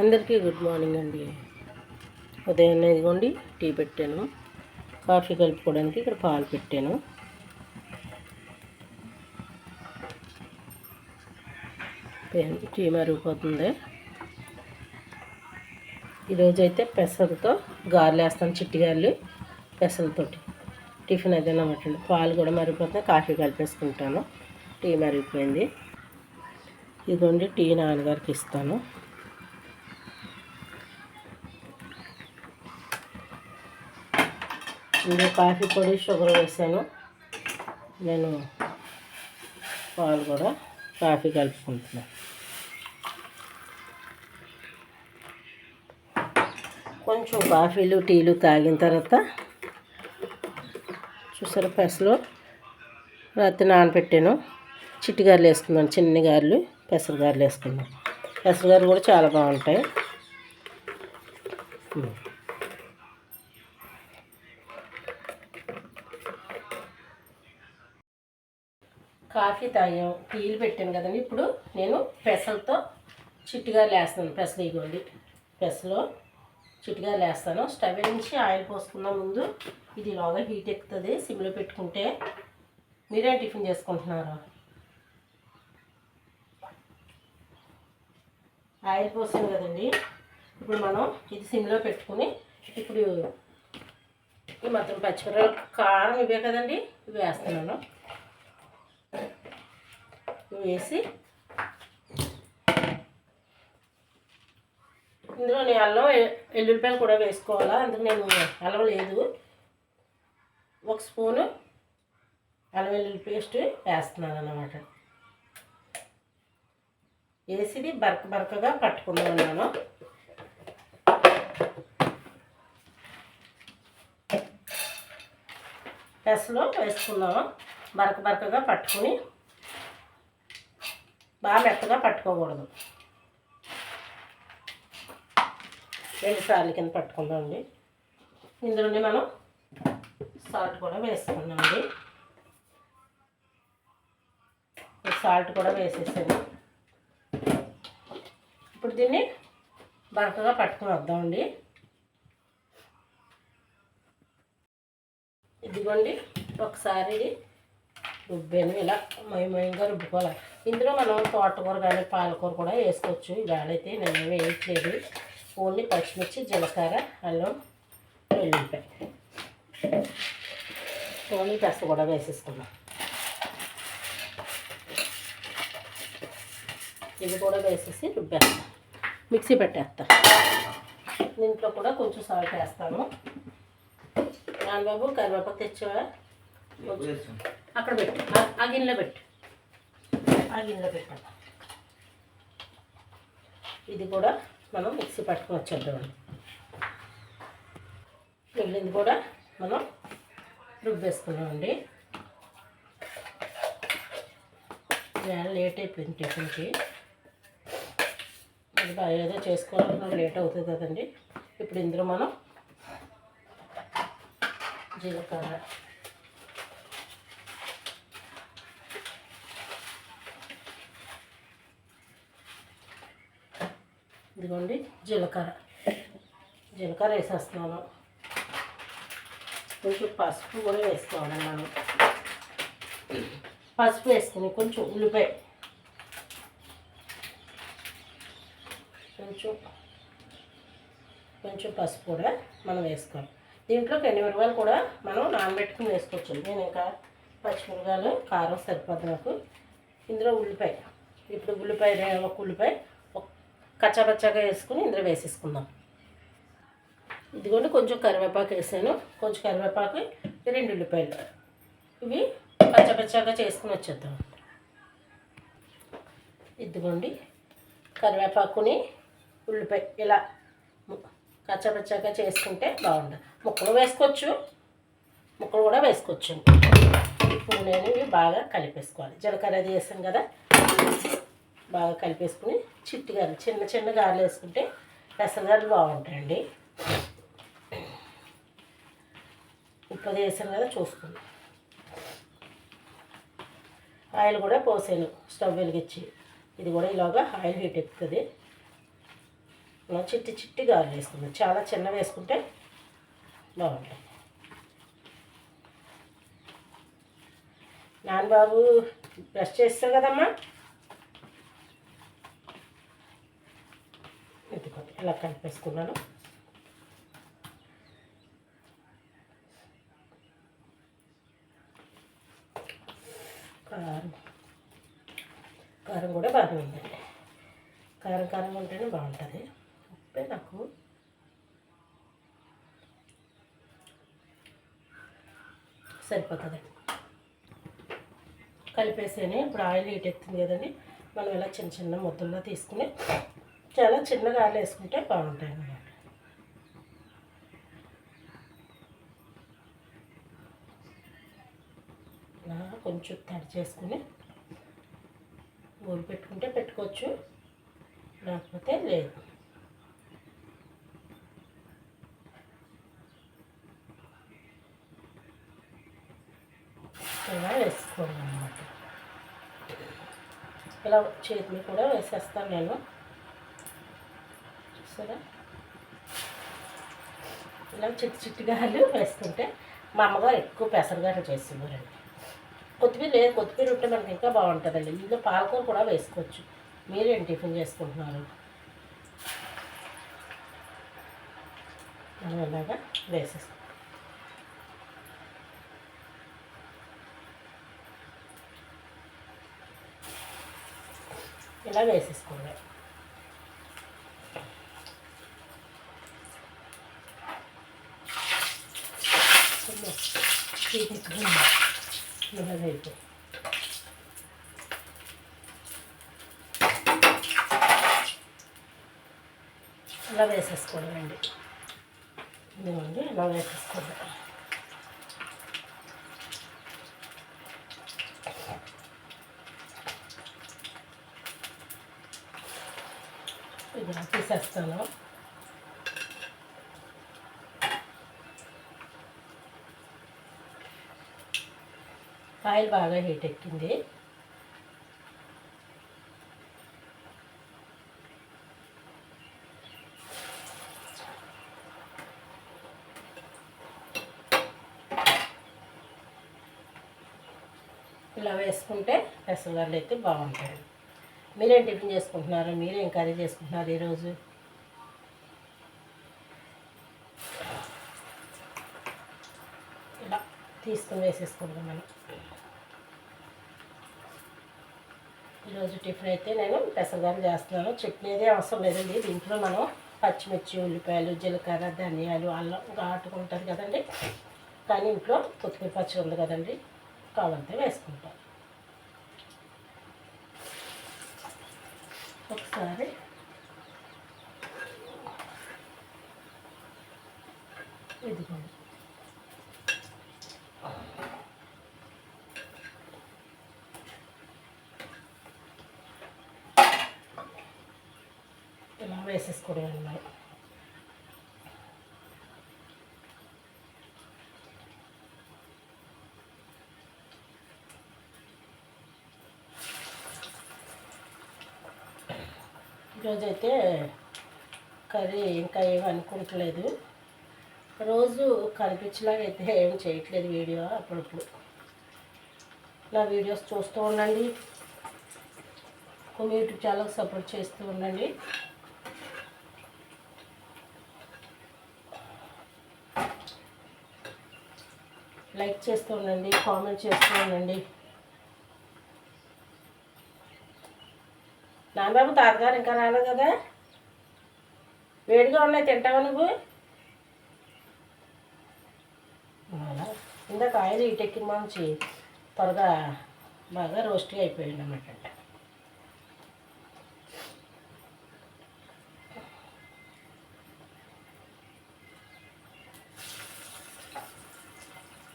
అందరికీ good morning అండి. ఉదయం ఇదిగోండి టీ పెట్టాను. కాఫీ కలుపుకోవడానికి ఇక్కడ పాలు పెట్టాను. టీ మరిగిపోతుంది. ఈరోజు అయితే పెసరతో గారెలు వేస్తాను చిట్టి గారెలు పెసరతోటి. టిఫిన్ అయితే అన్నమాట పాలు కూడా మరిగిపోతుంది కాఫీ కలిపేసుకుంటాను. టీ మరిగిపోయింది. ఇదిగోండి టీ నాన్నగారికి ఇస్తాను. ఇందులో కాఫీ పొడి షుగర్ వేసాను. నేను పాలు కూడా కాఫీ కలుపుకుంటున్నాను కొంచెం కాఫీలు టీలు తాగిన తర్వాత చూసారా పెసలు రాత్రి నానబెట్టాను. చిట్టి గారెలు వేసుకున్నాను చిన్ని గారెలు పెసర గారెలు వేసుకున్నాను. పెసర గారెలు కూడా చాలా బాగుంటాయి. కాఫీ తాగాం టీలు పెట్టాను కదండి. ఇప్పుడు నేను పెసలతో చిట్టిగా లేస్తాను. పెసలు ఇగోండి. పెసలు చిట్టిగా లేస్తాను. స్టవ్ నుంచి ఆయిల్ పోసుకున్న ముందు ఇది ఇలాగా హీట్ ఎక్కుతుంది. సిమ్లో పెట్టుకుంటే మీరేం టిఫిన్ చేసుకుంటున్నారు? ఆయిల్ పోసాను కదండి. ఇప్పుడు మనం ఇది సిమ్లో పెట్టుకుని ఇప్పుడు ఈ మొత్తం పచ్చిమిరపకాయలు కారం ఇవే కదండి ఇవి వేస్తున్నాను. వేసి ఇందులో నేను అల్లం వెల్లుల్లిపాయలు ఎల్లుల్లిపాయలు కూడా వేసుకోవాలా? అందుకు నేను అల్లం లేదు. ఒక స్పూను అల్లం వెల్లుల్లి పేస్ట్ వేస్తున్నాను అన్నమాట. వేసిది బరక బరకగా పట్టుకున్నాను అన్నాను పెసలో వేసుకున్నాము బరక బరకగా పట్టుకుని బాగా మెత్తగా పట్టుకోకూడదు. రెండు సార్లు కింద పట్టుకుందామండి. ఇందులోనే మనం సాల్ట్ కూడా వేసుకున్నామండి సాల్ట్ కూడా వేసేసాను. ఇప్పుడు దీన్ని బరకగా పట్టుకుని వద్దామండి. ఇదిగోండి ఒకసారి రుబ్బాను ఇలా మయమయంగా రుబ్బుకోవాలి. ఇందులో మనం తోటకూర కానీ పాలకూర కూడా వేసుకోవచ్చు. ఇవాళైతే నేను వేయట్లేదు. ఓన్లీ పచ్చిమిర్చి జీలకర్ర అల్లం వెల్లుల్లిపాయ. ఓన్లీ పెస కూడా వేసేసుకున్నాం ఇది కూడా వేసేసి రుబ్బేస్తాను మిక్సీ పెట్టేస్తా. దీంట్లో కూడా కొంచెం సాల్ట్ వేస్తాను. నాన్నబాబు కరివేపాకు తెచ్చావా? అక్కడ పెట్టు. ఆ- ఆ గిన్నెలో పెట్టు. ఆ గిన్నెలో పెట్టండి ఇది కూడా మనం మిక్సీ పట్టుకుని వచ్చేద్దామండి మిగిలింది కూడా మనం రుబ్బేసుకున్నామండి. ఇవాళ లేట్ అయిపోయింది టిఫిన్కి. మరి బాగా ఏదో చేసుకోవాలన్నా లేట్ అవుతుంది కదండి. ఇప్పుడు ఇందులో మనం జీలకర్ర ఇదిగోండి జీలకర్ర. జీలకర్ర వేసేస్తున్నాను. కొంచెం పసుపు కూడా వేసుకోవాలి మనం. పసుపు వేసుకుని కొంచెం ఉల్లిపాయ. కొంచెం కొంచెం పసుపు కూడా మనం వేసుకోవాలి. దీంట్లో మిరపకాయలు కూడా మనం నానబెట్టుకుని వేసుకోవచ్చు నేను ఇంకా పచ్చిమిరగాయలు కారం సరిపోద్ది నాకు. ఇందులో ఉల్లిపాయ. ఇప్పుడు ఉల్లిపాయ ఒక ఉల్లిపాయ ఒక కచ్చాపచ్చాగా వేసుకుని ఇందులో వేసేసుకుందాం. ఇదిగోండి కొంచెం కరివేపాకు వేసాను. కొంచెం కరివేపాకు రెండు ఉల్లిపాయలు. ఇవి పచ్చపచ్చగా చేసుకుని వచ్చేద్దాం. ఇదిగోండి కరివేపాకుని ఉల్లిపాయ ఇలా కచ్చపచ్చగా చేసుకుంటే బాగుంటుంది. ముక్కలు వేసుకోవచ్చు. ముక్కలు కూడా వేసుకోవచ్చు. ఇప్పుడు నేను ఇవి బాగా కలిపేసుకోవాలి. జీలకర్ర అది వేసాం కదా. బాగా కలిపేసుకుని చిట్టి గారెలు చిన్న చిన్న గారెలు వేసుకుంటే పెసరగారెలు బాగుంటాయండి. ఉప్పు వేసాను కదా చూసుకుని ఆయిల్ కూడా పోసాను స్టవ్ వెలిగించి. ఇది కూడా ఇలాగా ఆయిల్ హీట్ ఎక్కుతుంది. మనం చిట్టి చిట్టి గారెలు వేసుకుందాం. చాలా చిన్న వేసుకుంటే బాగుంటాయి. నాన్నబాబు బ్రష్ చేస్తావు కదమ్మా ఇదిగోండి ఇలా కలిపేసుకున్నాను కారం. కారం కూడా బాగానే ఉందండి కారం కారం ఉంటేనే బాగుంటుంది. ఉప్పే నాకు. సరిపోతుంది. కలిపేసేనే ఇప్పుడు ఆయిల్ ఇటు ఎత్తుంది కదండి. మనం ఇలా చిన్న చిన్న ముద్దల్లో తీసుకుని చాలా చిన్నగా ఆయిల్ వేసుకుంటే బాగుంటాయి అన్నమాట ఇలా కొంచెం తడి చేసుకుని ఊరి పెట్టుకుంటే పెట్టుకోవచ్చు లేకపోతే లేదు. ఇలా వేసుకోవాలి అన్నమాట ఇలా చేతిని కూడా వేసేస్తాను నేను. చూసారా ఇలా చిట్టి చిట్టిగాలు వేసుకుంటే మా అమ్మగారు ఎక్కువ పెసరగారు చేసేవారండి. కొత్తిమీర లేదు కొత్తిమీర ఉంటే మనకి ఇంకా బాగుంటుందండి. ఇందులో పాలకూర కూడా వేసుకోవచ్చు. మీరేం టిఫిన్ చేసుకుంటున్నారు? మనం ఇలాగా వేసేస్తాం. ఇలా వేసేసుకోండి. ఇలా వేపు ఇలా వేసేసుకోవడం అండి ఇదిగోండి ఇలా వేసేసుకోవడం ఇది తీసేస్తాను ఆయిల్ బాగా హీట్ ఎక్కింది. ఇలా వేసుకుంటే పెసరగాళ్ళు అయితే బాగుంటాయి. మీరేం టిఫిన్ చేసుకుంటున్నారు? మీరేం కర్రీ చేసుకుంటున్నారు ఈరోజు? ఇలా తీసుకుని వేసేసుకుంటాం మనం. ఈరోజు టిఫిన్ అయితే నేను పెసరగారు చేస్తున్నాను. చట్నీ అయితే అవసరం లేదండి. దీంట్లో మనం పచ్చిమిర్చి ఉల్లిపాయలు జీలకర్ర ధనియాలు అల్లం ఘాటుకుంటుంది కదండి. కానీ ఇంట్లో కొత్తిమీర పచ్చి ఉంది కదండి. కావాలంటే వేసుకుంటాం. ఒకసారి ఇదిగోండి. ఇలా వేసేసుకోవడం అన్నమాట ఈరోజైతే కర్రీ ఇంకా ఏం అనుకుంటలేదు. రోజు కనిపించేలాగా అయితే ఏం చేయట్లేదు వీడియో అప్పుడప్పుడు. నా వీడియోస్ చూస్తూ ఉండండి. కొన్ని యూట్యూబ్ ఛానల్కి సపోర్ట్ చేస్తూ ఉండండి. లైక్ చేస్తూ ఉండండి కామెంట్ చేస్తూ ఉండండి. నాన్నబాబు తాతగారు ఇంకా రాలేదు కదా? వేడిగా ఉన్నాయి తింటావా నువ్వు? ఇందాక ఆయిల్ ఇటెక్కిన మంచి త్వరగా బాగా రోస్ట్గా అయిపోయింది అన్నమాట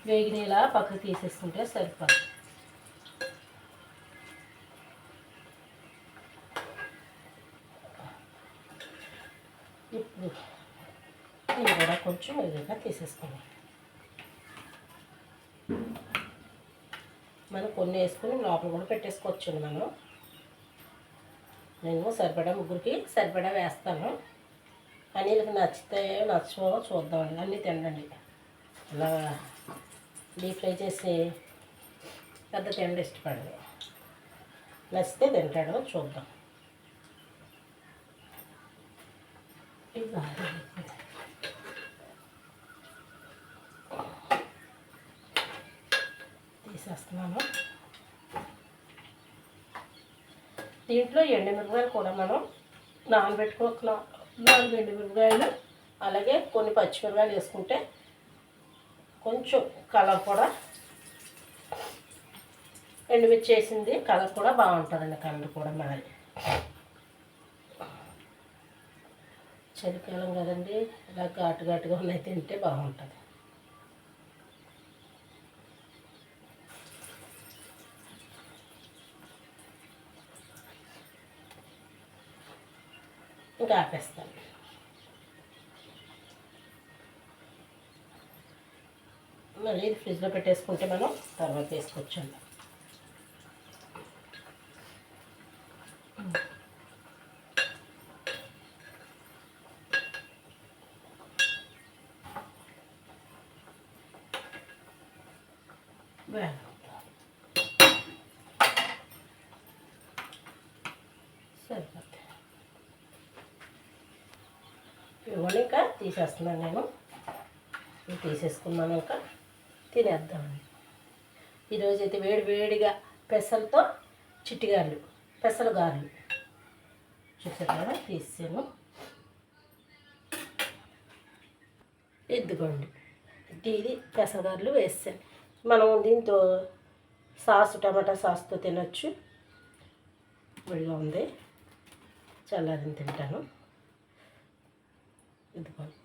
వేగినీలా పక్కకు తీసేసుకుంటే సరిపోతుంది ఇప్పుడు ఇది కూడా కొంచెం ఇదిగా తీసేసుకోండి మనం కొన్ని వేసుకుని లోపల కూడా పెట్టేసుకోవచ్చు మనం. నేను సరిపడా ముగ్గురికి సరిపడా వేస్తాను. అన్నిలకి నచ్చితే నచ్చవో చూద్దామండి. అన్నీ తినండి. ఇలా డీప్ ఫ్రై చేసి పెద్ద తిండి ఇష్టపడదు. నచ్చితే తింటాడు చూద్దాం. ఇది దీంట్లో తీసేస్తున్నాను. దీంట్లో ఎండుమిరపకాయలు కూడా మనం నానబెట్టుకోక నాలుగు ఎండుమిరపకాయలు అలాగే కొన్ని పచ్చిమిరపకాయలు వేసుకుంటే కొంచెం కలర్ కూడా ఎండుమిర్చి వేసింది కలర్ కూడా బాగుంటుందండి కలర్ కూడా మరి. చలికాలం కదండి ఇలా ఘాటు ఘాటుగా ఉన్నాయి తింటే బాగుంటుంది. ఇంకా ఆపేస్తాను. మరి ఇది ఫ్రిడ్జ్లో పెట్టేసుకుంటే మనం తర్వాత వేసుకోవచ్చండి వేగ సరిపోతుంది ఇవన్నీ ఇంకా తీసేస్తున్నాను నేను. తీసేసుకున్నాను ఇంకా. తినేద్దామండి ఈరోజు అయితే వేడి వేడిగా పెసలతో చిట్టిగారులు పెసలు గారెలు చూసారా? తీసాను ఎద్దుకోండి ఇది పెసగారులు వేసాను. మనం దీంతో సాస్ టమాటా సాస్తో తినొచ్చు. విడిగా ఉంది. చల్లారిని తింటాను. ఇదిగోండి.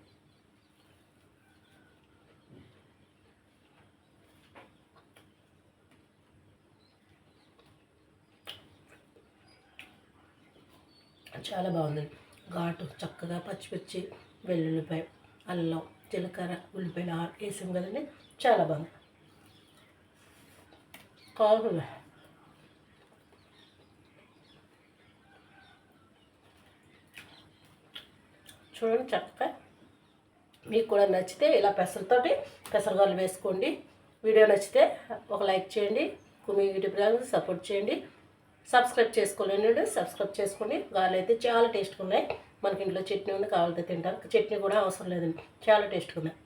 చాలా బాగుంది. ఘాటు చక్కగా పచ్చిమిర్చి వెల్లుల్లిపాయ అల్లం జీలకర్ర ఉల్లిపాయలు ఆ- వేసాం కదండి. చాలా బాగుంది. కాదు చూడండి చక్కగా. మీకు కూడా నచ్చితే ఇలా పెసరతోటి పెసరగాలు వేసుకోండి. వీడియో నచ్చితే ఒక లైక్ చేయండి. మీ యూట్యూబ్ ఛానల్ సపోర్ట్ చేయండి. సబ్స్క్రైబ్ చేసుకోలేండి సబ్స్క్రైబ్ చేసుకోండి గాలు అయితే చాలా టేస్ట్గా ఉన్నాయి. మనకి ఇంట్లో చట్నీ ఉంది కావాలంటే తింటారు చట్నీ కూడా అవసరం లేదండి. చాలా టేస్ట్గా ఉన్నాయి.